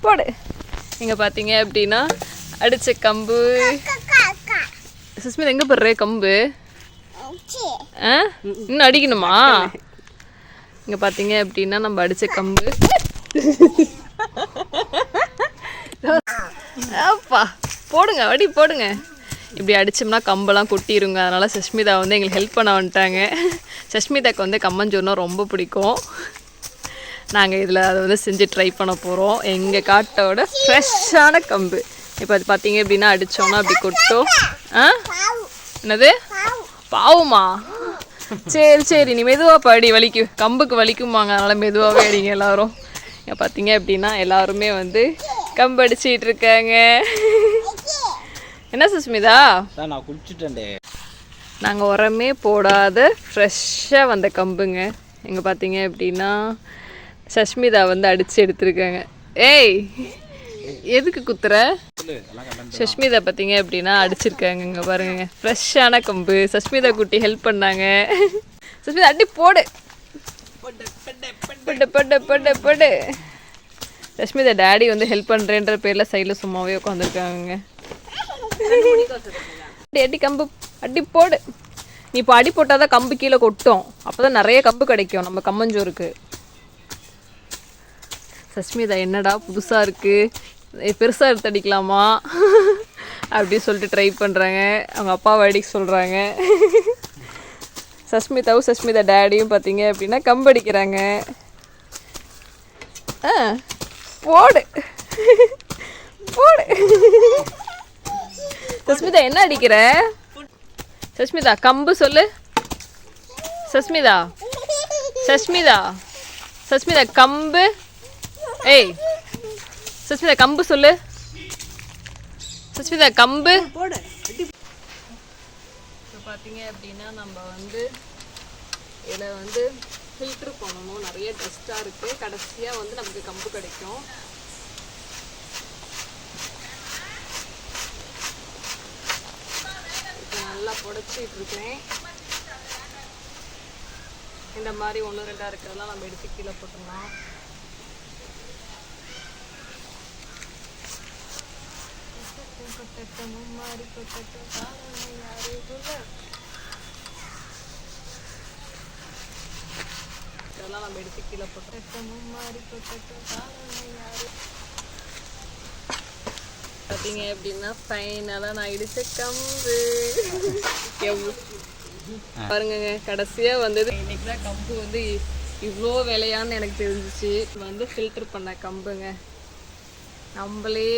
போடு. இங்கே பார்த்தீங்க அப்படின்னா அடித்த கம்பு. சுஸ்மிதா எங்கே போடுற கம்பு? ஆ? இன்னும் அடிக்கணுமா? இங்கே பார்த்தீங்க அப்படின்னா நம்ம அடித்த கம்பு. அப்பா போடுங்க அடி போடுங்க. இப்படி அடித்தோம்னா கம்பெல்லாம் கொட்டிருங்க. அதனால் சஷ்மிதா வந்து எங்களுக்கு ஹெல்ப் பண்ண வந்துட்டாங்க. சஷ்மிதாக்கு வந்து கம்மஞ்சோறுனா ரொம்ப பிடிக்கும். நாங்கள் இதில் அதை வந்து செஞ்சு ட்ரை பண்ண போகிறோம் எங்கள் காட்டோட ஃப்ரெஷ்ஷான கம்பு. இப்போ அது பார்த்தீங்க அப்படின்னா அடித்தோன்னா அப்படி கொட்டும். ஆ? என்னது? பாவுமா? சரி சரி நீ மெதுவாக படி வலிக்கு கம்புக்கு வலிக்குமாங்க அதனால் மெதுவாகவே அடிங்க எல்லாரும். இங்கே பார்த்தீங்க அப்படின்னா எல்லாருமே வந்து கம்பு அடிச்சிட்டு இருக்காங்க. என்ன சுஸ்மிதா? நான் குடிச்சிட்டேன்டே நாங்கள் உரமே போடாத ஃப்ரெஷ்ஷாக வந்த கம்புங்க. இங்கே பார்த்தீங்க அப்படின்னா சஷ்மிதா வந்து அடித்து எடுத்திருக்காங்க. ஏய் எதுக்கு குத்துற? சஷ்மிதா பார்த்தீங்க அப்படின்னா அடிச்சிருக்காங்க இங்கே பாருங்க. ஃப்ரெஷ்ஷான கம்பு. சஷ்மிதா குட்டி ஹெல்ப் பண்ணாங்க. சஷ்மிதா அடி போடு. பட்டு பட்டு பட்டு பட்டு சஷ்மிதா டேடி வந்து ஹெல்ப் பண்ணுறேன்ற பேரில் சைடில் சும்மாவே உட்காந்துருக்காங்க அடி அடி கம்பு. அடி போடு. நீ இப்போ அடி போட்டால் தான் கம்பு கீழே கொட்டும். அப்போ தான் நிறைய கம்பு கிடைக்கும் நம்ம கம்மஞ்சோருக்கு சஷ்மிதா என்னடா புதுசாக இருக்குது பெருசாக எடுத்து அடிக்கலாமா? அப்படி சொல்லிட்டு ட்ரை பண்ணுறாங்க அவங்க அப்பாவை அடிக்க சொல்கிறாங்க சஷ்மிதாவும் சஷ்மிதா டேடியும் பார்த்தீங்க அப்படின்னா கம்பு அடிக்கிறாங்க. ஆ போடு. போடு. சஸ்மிதா என்ன அடிக்கிற? சஸ்மிதா கம்பு சொல்லு. சஸ்மிதா சஸ்மிதா சஸ்மிதா கம்பு. ஏய் சஸ்மிதா கம்பு சொல்லு. சஸ்மிதா கம்பு. போடு. இப்போ பார்த்தீங்க அப்படின்னா நம்ம வந்து இதில் வந்து ஃபில்ட்ரு பண்ணணும். நிறைய டஸ்ட்டாக இருக்குது கடைசியாக வந்து நமக்கு கம்பு கிடைக்கும். இப்போ நல்லா புடச்சிட்டு இருக்கேன். இந்த மாதிரி ஒன்று ரெண்டாக இருக்கிறதெல்லாம் நம்ம எடுத்து கீழே போட்டுடலாம். கொட்டட்டும் காரணம் யாரு சொல்ல இதெல்லாம் நம்ம எடுத்து கீழே போட்டோம் மும்மாரி கொட்டட்டும் காரணம் பார்த்தீங்க அப்படின்னா ஃபைனலாக நான் இடிச்ச கம்பு. பாருங்கங்க கடைசியாக வந்தது. இன்னைக்கு தான் கம்பு வந்து இவ்வளோ விலையான்னு எனக்கு தெரிஞ்சிச்சு. வந்து ஃபில்டர் பண்ண கம்புங்க. நம்மளே